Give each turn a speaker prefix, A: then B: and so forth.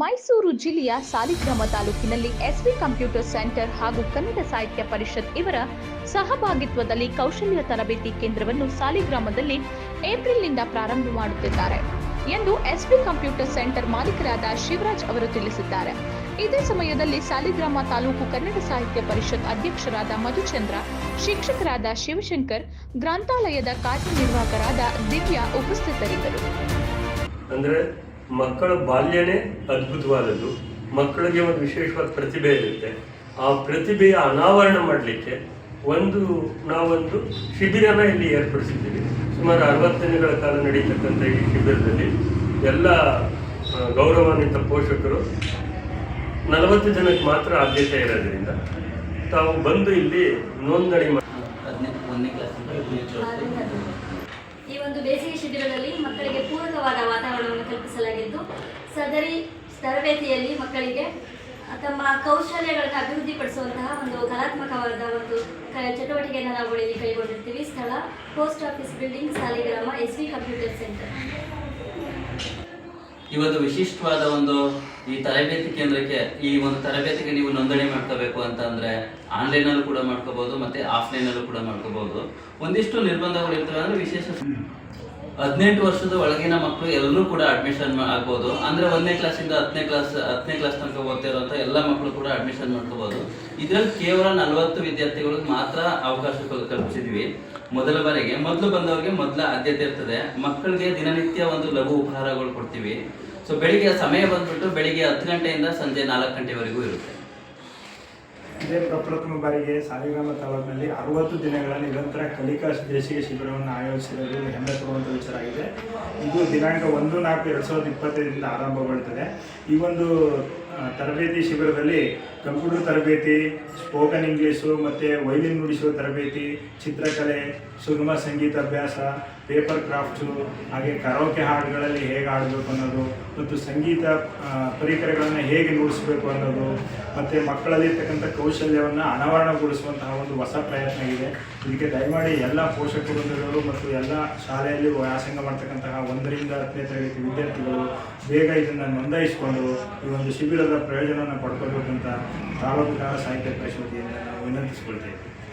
A: ಮೈಸೂರು ಜಿಲ್ಲೆಯ ಸಾಲಿಗ್ರಾಮ ತಾಲೂಕಿನಲ್ಲಿ S V computer centre ಹಾಗೂ ಕನ್ನಡ ಸಾಹಿತ್ಯ ಪರಿಷತ್ ಇವರ ಸಹಭಾಗಿತ್ವದಲ್ಲಿ ಕೌಶಲ್ಯ ತರಬೇತಿ ಕೇಂದ್ರವನ್ನು ಸಾಲಿಗ್ರಾಮದಲ್ಲಿ ಏಪ್ರಿಲ್ನಿಂದ ಪ್ರಾರಂಭ ಮಾಡುತ್ತಿದ್ದಾರೆ ಎಂದು ಎಸ್ವಿ ಕಂಪ್ಯೂಟರ್ ಸೆಂಟರ್ ಮಾಲೀಕರಾದ ಶಿವರಾಜ್ ಅವರು ತಿಳಿಸಿದ್ದಾರೆ. ಇದೇ ಸಮಯದಲ್ಲಿ ಸಾಲಿಗ್ರಾಮ ತಾಲೂಕು ಕನ್ನಡ ಸಾಹಿತ್ಯ ಪರಿಷತ್ ಅಧ್ಯಕ್ಷರಾದ ಮಧುಚಂದ್ರ, ಶಿಕ್ಷಕರಾದ ಶಿವಶಂಕರ್, ಗ್ರಂಥಾಲಯದ ಕಾರ್ಯನಿರ್ವಾಹಕರಾದ ದಿವ್ಯಾ ಉಪಸ್ಥಿತರಿದ್ದರು.
B: ಮಕ್ಕಳ ಬಾಲ್ಯನೇ ಅದ್ಭುತವಾದದ್ದು. ಮಕ್ಕಳಿಗೆ ಒಂದು ವಿಶೇಷವಾದ ಪ್ರತಿಭೆ ಇರುತ್ತೆ. ಆ ಪ್ರತಿಭೆಯ ಅನಾವರಣ ಮಾಡಲಿಕ್ಕೆ ಒಂದು, ನಾವೊಂದು ಶಿಬಿರನ ಇಲ್ಲಿ ಏರ್ಪಡಿಸಿದ್ದೀವಿ. ಸುಮಾರು ಅರವತ್ತು ದಿನಗಳ ಕಾಲ ನಡೀತಕ್ಕಂಥ ಈ ಶಿಬಿರದಲ್ಲಿ ಎಲ್ಲ ಗೌರವಾನ್ವಿತ ಪೋಷಕರು ನಲವತ್ತು ಜನಕ್ಕೆ ಮಾತ್ರ ಆದ್ಯತೆ ಇರೋದ್ರಿಂದ ತಾವು ಬಂದು ಇಲ್ಲಿ ನೋಂದಣಿ ಮಾಡಿ
C: ಹದಿನೈದು ಒಂದನೇ ಕ್ಲಾಸಿಂದ ಹದಿನೈದು ಕ್ಲಾಸ್ವರೆಗೆ
D: ಈ ಒಂದು ಬೇಸಿಗೆ ಶಿಬಿರದಲ್ಲಿ ಮಕ್ಕಳಿಗೆ ಪೂರಕವಾದ ವಾತಾವರಣವನ್ನು ಕಲ್ಪಿಸಲಾಗಿದ್ದು, ಸದರಿ ತರಬೇತಿಯಲ್ಲಿ ಮಕ್ಕಳಿಗೆ ತಮ್ಮ ಕೌಶಲ್ಯಗಳನ್ನು ಅಭಿವೃದ್ಧಿಪಡಿಸುವಂತಹ ಒಂದು ಕಲಾತ್ಮಕವಾದ ಒಂದು ಚಟುವಟಿಕೆಯನ್ನು ನಾವು ಇಲ್ಲಿ ಕೈಗೊಂಡಿರ್ತೀವಿ. ಸ್ಥಳ, post office, building, Saligrama, S V computer centre.
C: ಇವತ್ತು ವಿಶಿಷ್ಟವಾದ ಒಂದು ಈ ತರಬೇತಿ ಕೇಂದ್ರಕ್ಕೆ ಈ ಒಂದು ತರಬೇತಿಗೆ ನೀವು ನೋಂದಣಿ ಮಾಡ್ಕೋಬೇಕು ಅಂತ ಅಂದ್ರೆ ಆನ್ಲೈನ್ ಅಲ್ಲೂ ಕೂಡ ಮಾಡ್ಕೋಬಹುದು ಮತ್ತೆ ಆಫ್ಲೈನ್ ಅಲ್ಲೂ ಕೂಡ ಮಾಡ್ಕೋಬಹುದು. ಒಂದಿಷ್ಟು ನಿರ್ಬಂಧಗಳು ಇರ್ತವೆ ಅಂದ್ರೆ ವಿಶೇಷ ಹದಿನೆಂಟು ವರ್ಷದ ಒಳಗಿನ ಮಕ್ಕಳು ಎಲ್ಲರೂ ಕೂಡ ಅಡ್ಮಿಷನ್ ಆಗ್ಬೋದು. ಅಂದ್ರೆ ಒಂದನೇ ಕ್ಲಾಸಿಂದ ಹತ್ತನೇ ಕ್ಲಾಸ್ ಹತ್ತನೇ ಕ್ಲಾಸ್ ತನಕ ಓದ್ತಿರೋಂಥ ಎಲ್ಲ ಮಕ್ಕಳು ಕೂಡ ಅಡ್ಮಿಷನ್ ಮಾಡ್ಕೋಬಹುದು ಇದರಲ್ಲಿ ಕೇವಲ ನಲವತ್ತು ವಿದ್ಯಾರ್ಥಿಗಳಿಗೆ ಮಾತ್ರ ಅವಕಾಶ ಕಲ್- ಕಲ್ಪಿಸಿದ್ವಿ. ಮೊದಲ ಬಾರಿಗೆ. ಮೊದಲು ಬಂದವರಿಗೆ ಮೊದಲ ಆದ್ಯತೆ ಇರ್ತದೆ. ಮಕ್ಕಳಿಗೆ ದಿನನಿತ್ಯ ಒಂದು ಲಘು ಉಪಹಾರಗಳು ಕೊಡ್ತೀವಿ. ಸೊ ಬೆಳಿಗ್ಗೆ ಸಮಯ ಬಂದ್ಬಿಟ್ಟು ಬೆಳಿಗ್ಗೆ ಹತ್ತು ಗಂಟೆಯಿಂದ ಸಂಜೆ ನಾಲ್ಕು ಗಂಟೆವರೆಗೂ ಇರುತ್ತೆ.
E: ಇದೇ ಪ್ರಪ್ರಥಮ ಬಾರಿಗೆ ಸಾಲಿಗ್ರಾಮ ತಾಲೂಕಿನಲ್ಲಿ ಅರವತ್ತು ದಿನಗಳ ನಿರಂತರ ಕಲಿಕಾ ಬೇಸಿಗೆ ಶಿಬಿರವನ್ನು ಆಯೋಜಿಸಿರೋದು ಹೆಮ್ಮೆ ಪಡುವಂಥ ವಿಚಾರ ಆಗಿದೆ. ಇದು ದಿನಾಂಕ ಒಂದು ನಾಲ್ಕು ಎರಡು ಸಾವಿರದ ಇಪ್ಪತ್ತೈದರಿಂದ ಆರಂಭಗೊಳ್ಳುತ್ತದೆ ಈ ಒಂದು ತರಬೇತಿ ಶಿಬಿರದಲ್ಲಿ ಕಂಪ್ಯೂಟರ್ ತರಬೇತಿ, ಸ್ಪೋಕನ್ ಇಂಗ್ಲೀಷು, ಮತ್ತು ವೈಲಿನ್ ನುಡಿಸುವ ತರಬೇತಿ, ಚಿತ್ರಕಲೆ, ಸುಗಮ ಸಂಗೀತ ಅಭ್ಯಾಸ, ಪೇಪರ್ ಕ್ರಾಫ್ಟ್ಸು, ಹಾಗೆ ಕರೋಕೆ ಹಾಡುಗಳಲ್ಲಿ ಹೇಗೆ ಆಡಬೇಕು ಅನ್ನೋದು, ಮತ್ತು ಸಂಗೀತ ಪರಿಕರಗಳನ್ನು ಹೇಗೆ ನುಡಿಸಬೇಕು ಅನ್ನೋದು, ಮತ್ತು ಮಕ್ಕಳಲ್ಲಿರ್ತಕ್ಕಂಥ ಕೌಶಲ್ಯವನ್ನು ಅನಾವರಣಗೊಳಿಸುವಂತಹ ಒಂದು ಹೊಸ ಪ್ರಯತ್ನ ಇದೆ. ಇದಕ್ಕೆ ದಯಮಾಡಿ ಎಲ್ಲ ಪೋಷಕರು ಮತ್ತು ಎಲ್ಲ ಶಾಲೆಯಲ್ಲಿ ವ್ಯಾಸಂಗ ಮಾಡ್ತಕ್ಕಂತಹ ಒಂದರಿಂದ ಹತ್ತನೇ ತರಗತಿ ವಿದ್ಯಾರ್ಥಿಗಳು ಬೇಗ ಇದನ್ನು ನೋಂದಾಯಿಸಿಕೊಂಡು ಈ ಒಂದು ಶಿಬಿರದ ಪ್ರಯೋಜನವನ್ನು ಪಡ್ಕೋಬೇಕಂತ ತಾಲೂಕು ಸಾಹಿತ್ಯ ಪರಿಷತ್ತಿಯನ್ನು ನಾವು